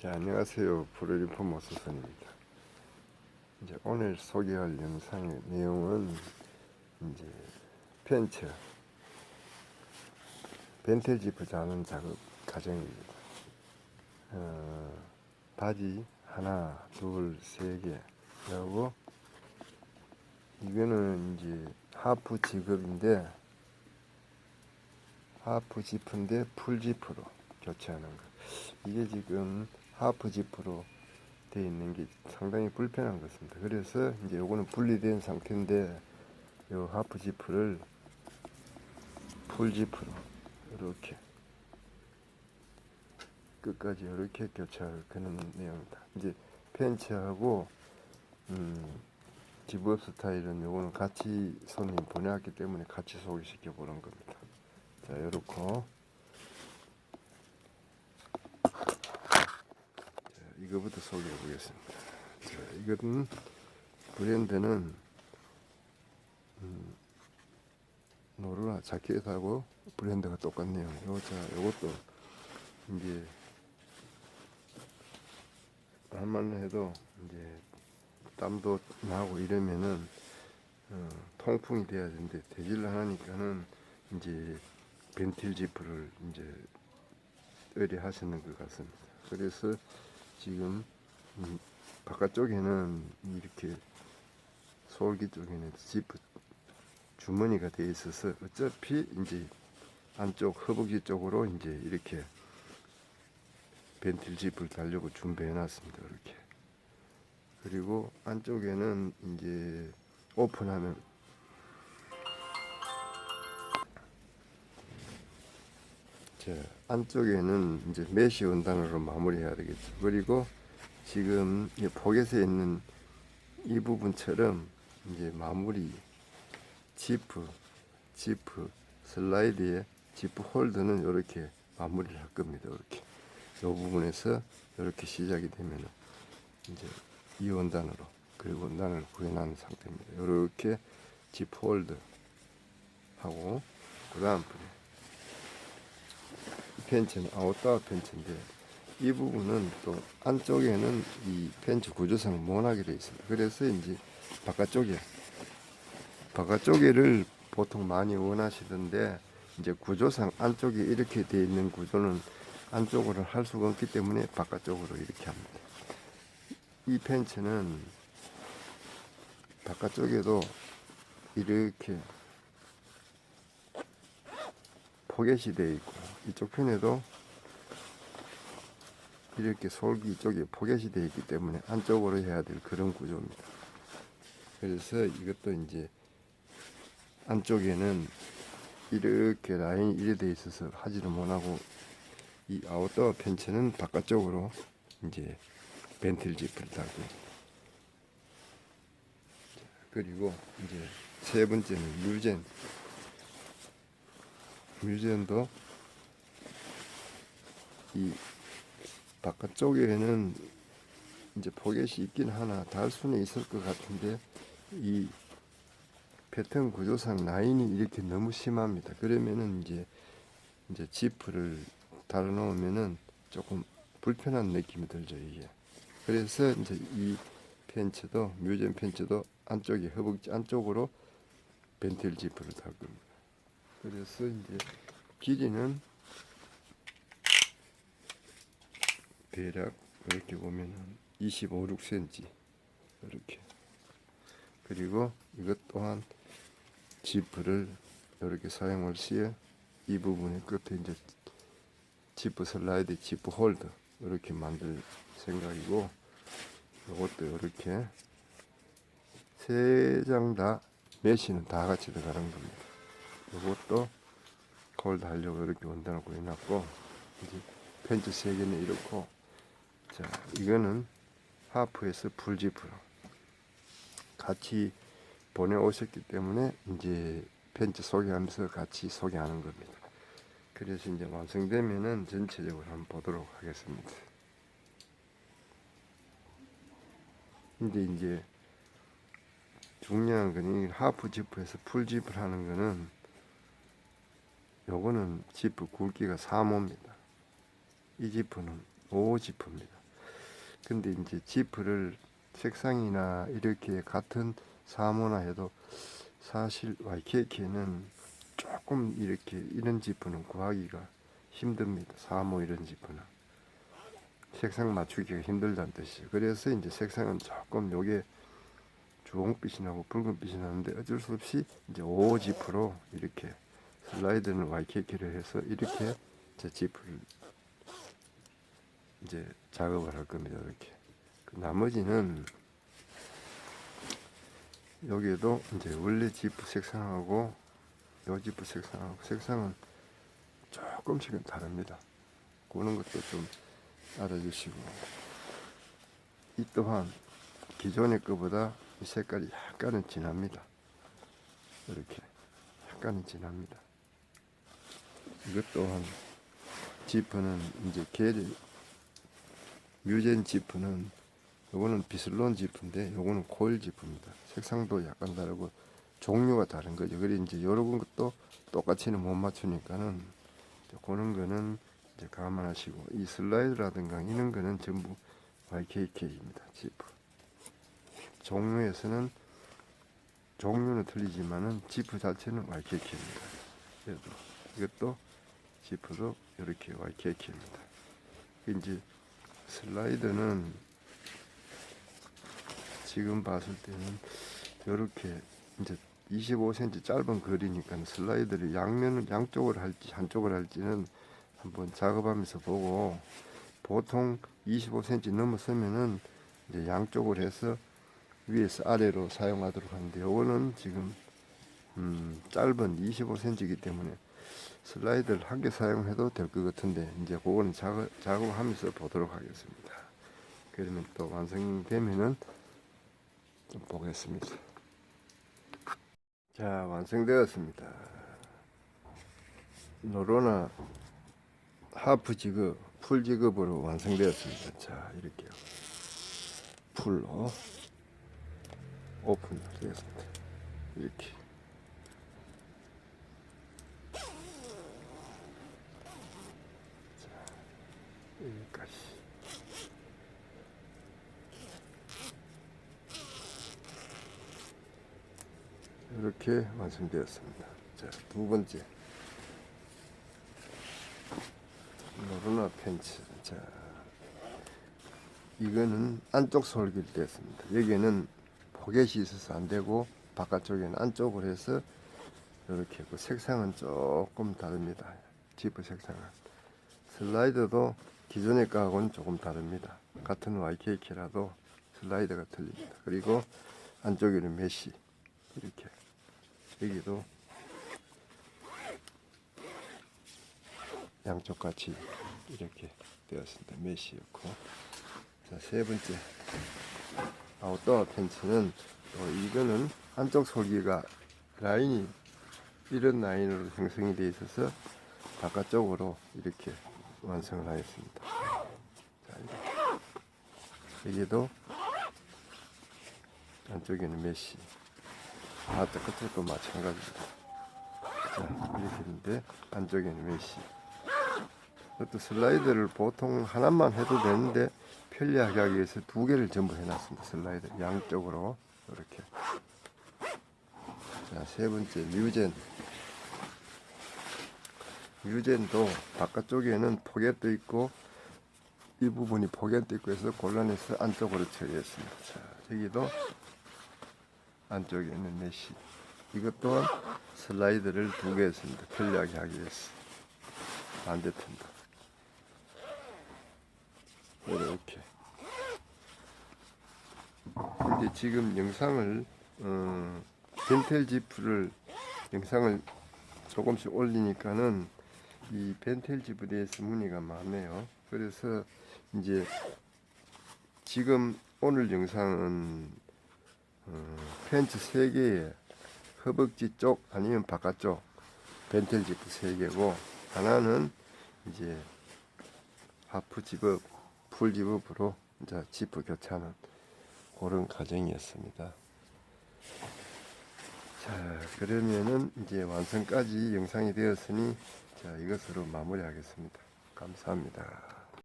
자, 안녕하세요. 브로리포 모스선입니다. 이제 오늘 소개할 영상의 내용은 이제 펜처 벤틀 지프 자는 작업 과정입니다. 어, 바지 하나, 둘, 세 개. 그리고 이거는 이제 하프 지급인데 하프 지프인데 풀 지프로 교체하는 거. 이게 지금 하프 지프로 되어 있는 게 상당히 불편한 것입니다. 그래서 이제 요거는 분리된 상태인데 요 하프 지프를 풀 지프로 이렇게 끝까지 이렇게 교체할 그런 내용입니다. 이제 펜치하고 음, 집업 스타일은 요거는 같이 손님 보내왔기 때문에 같이 소개시켜 보는 겁니다. 자, 요렇고 자, 이거부터 소개해 보겠습니다. 자, 이거는 브랜드는 음, 노르나 자켓하고 브랜드가 똑같네요. 요, 자, 요것도 이제 할만 해도 이제 땀도 나고 이러면은 어, 통풍이 돼야 되는데 대질을 하니까는 이제 벤틸 지프를 이제 의뢰하시는 것 같습니다. 그래서 지금 음, 바깥쪽에는 이렇게 솔기 쪽에는 지프 주머니가 되어 있어서 어차피 이제 안쪽 허벅지 쪽으로 이제 이렇게 벤틸 지프를 달려고 준비해 놨습니다. 이렇게. 그리고 안쪽에는 이제 오픈하면 자, 안쪽에는 이제 메시 원단으로 마무리해야 되겠죠. 그리고 지금 이 포켓에 있는 이 부분처럼 이제 마무리 지프, 지프 슬라이드에 지프 홀더는 이렇게 마무리를 할 겁니다. 이렇게 이 부분에서 이렇게 시작이 되면 이제 이 원단으로 그리고 원단을 구해놓은 상태입니다. 이렇게 지프 홀더 하고 그 다음 펜츠는 아웃다워 펜츠인데 이 부분은 또 안쪽에는 이 펜츠 구조상을 못하게 되어 있습니다. 그래서 이제 바깥쪽에 바깥쪽에를 보통 많이 원하시던데 이제 구조상 안쪽에 이렇게 되어 있는 구조는 안쪽으로 할 수가 없기 때문에 바깥쪽으로 이렇게 합니다. 이 펜츠는 바깥쪽에도 이렇게 포켓이 되어 있고 이쪽 편에도 이렇게 솔기 쪽에 포켓이 되어 있기 때문에 안쪽으로 해야 될 그런 구조입니다. 그래서 이것도 이제 안쪽에는 이렇게 라인이 이래 돼 있어서 하지를 못하고 이 아웃도어 펜츠는 바깥쪽으로 이제 벤틀 지프를 달고 그리고 이제 세 번째는 뮤젠 뮤젠도 이 바깥쪽에는 이제 포켓이 있긴 하나 달 수는 있을 것 같은데 이 패턴 구조상 라인이 이렇게 너무 심합니다. 그러면은 이제 이제 지프를 달아 놓으면은 조금 불편한 느낌이 들죠 이게. 그래서 이제 이 펜츠도 뮤젠 펜츠도 안쪽에 허벅지 안쪽으로 벤틀 지프를 달 겁니다. 그래서 이제 길이는 대략 이렇게 보면은 25, 6cm 이렇게 그리고 이것 또한 지프를 이렇게 사용할 시에 이 부분의 끝에 이제 지프 슬라이드 지프 홀더 이렇게 만들 생각이고 이것도 이렇게 세 장 다 메시는 다 같이 들어가는 겁니다. 이것도 홀드 하려고 이렇게 원단을 구해놨고 이제 펜치 세 개는 이렇고 자 이거는 하프에서 풀지프로 같이 보내오셨기 때문에 이제 펜치 소개하면서 같이 소개하는 겁니다. 그래서 이제 완성되면은 전체적으로 한번 보도록 하겠습니다. 근데 이제 중요한 건 이 하프 지프에서 풀 지프를 하는 거는 요거는 지프 굵기가 3호입니다. 이 지프는 5 지프입니다. 근데 이제 지프를 색상이나 이렇게 같은 사모나 해도 사실 YKK는 조금 이렇게 이런 지프는 구하기가 힘듭니다. 사모 이런 지프는 색상 맞추기가 힘들다는 뜻이에요. 그래서 이제 색상은 조금 요게 주홍빛이 나고 붉은빛이 나는데 어쩔 수 없이 이제 5 지프로 이렇게 슬라이드는 YKK를 해서 이렇게 제 지프를 이제 작업을 할 겁니다. 이렇게 그 나머지는 여기에도 이제 원래 지프 색상하고 요 지프 색상하고 색상은 조금씩은 다릅니다. 그런 것도 좀 알아주시고 이 또한 기존의 거보다 이 색깔이 약간은 진합니다. 이렇게 약간은 진합니다. 이것 또한 지프는 이제 계를 뮤젠 지프는 요거는 비슬론 지프인데 요거는 코일 지프입니다. 색상도 약간 다르고 종류가 다른 거죠. 그래 이제 요런 것도 똑같이는 못 맞추니까는 그런 거는 이제 감안하시고 이 슬라이드라든가 이런 거는 전부 YKK입니다. 지프. 종류에서는 종류는 틀리지만은 지프 자체는 YKK입니다. 그래도 이것도 지프도 이렇게 YKK입니다. 이제 슬라이드는 지금 봤을 때는 이렇게 이제 25cm 짧은 거리니까 슬라이드를 양면을 양쪽을 할지 한쪽을 할지는 한번 작업하면서 보고 보통 25cm 넘었으면은 이제 양쪽을 해서 위에서 아래로 사용하도록 하는데 요거는 지금 음, 짧은 25cm이기 때문에 슬라이드를 한 개 사용해도 될 것 같은데 이제 그거는 작업, 작업하면서 보도록 하겠습니다. 그러면 또 완성되면은 좀 보겠습니다. 자 완성되었습니다. 노로나 하프 지급, 풀 지급으로 완성되었습니다. 자 이렇게요. 풀로 오픈 되었습니다. 이렇게. 여기까지. 이렇게 완성되었습니다. 자, 두 번째. 노르나 팬츠. 자, 이거는 안쪽 솔길 되었습니다. 여기에는 포켓이 있어서 안 되고, 바깥쪽에는 안쪽으로 해서 이렇게 그 색상은 조금 다릅니다. 지프 색상은. 슬라이드도 기존의 거하고는 조금 다릅니다. 같은 YKK라도 슬라이드가 틀립니다. 그리고 안쪽에는 메시 이렇게 여기도 양쪽 같이 이렇게 되었습니다. 메시였고 자세 번째 아웃도어 팬츠는 또 이거는 한쪽 솔기가 라인이 이런 라인으로 형성이 되어 있어서 바깥쪽으로 이렇게 완성을 하겠습니다. 자. 여기도 안쪽에는 메시, 바깥 끝에도 마찬가지입니다. 자, 이렇게 있는데 안쪽에는 메시. 이것도 슬라이드를 보통 하나만 해도 되는데 편리하게 하기 위해서 두 개를 전부 해놨습니다. 슬라이드 양쪽으로 이렇게. 자, 세 번째 뮤젠. 유젠도 바깥쪽에는 포켓도 있고 이 부분이 포켓도 있고 해서 곤란해서 안쪽으로 처리했습니다. 자, 여기도 안쪽에 있는 메시. 이것 또한 슬라이드를 두 개 했습니다. 편리하게 하기 위해서. 반대편도. 이렇게. 근데 지금 영상을, 어, 덴텔 지프를 영상을 조금씩 올리니까는 이 벤텔 지프에 대해서 문의가 많네요. 그래서 이제 지금 오늘 영상은 어, 팬츠 3개에 허벅지 쪽 아니면 바깥쪽 벤텔 지프 3개고 하나는 이제 하프 집업, 풀 집업으로 이제 지프 교체하는 그런 과정이었습니다. 자, 그러면은 이제 완성까지 영상이 되었으니 자, 이것으로 마무리하겠습니다. 감사합니다.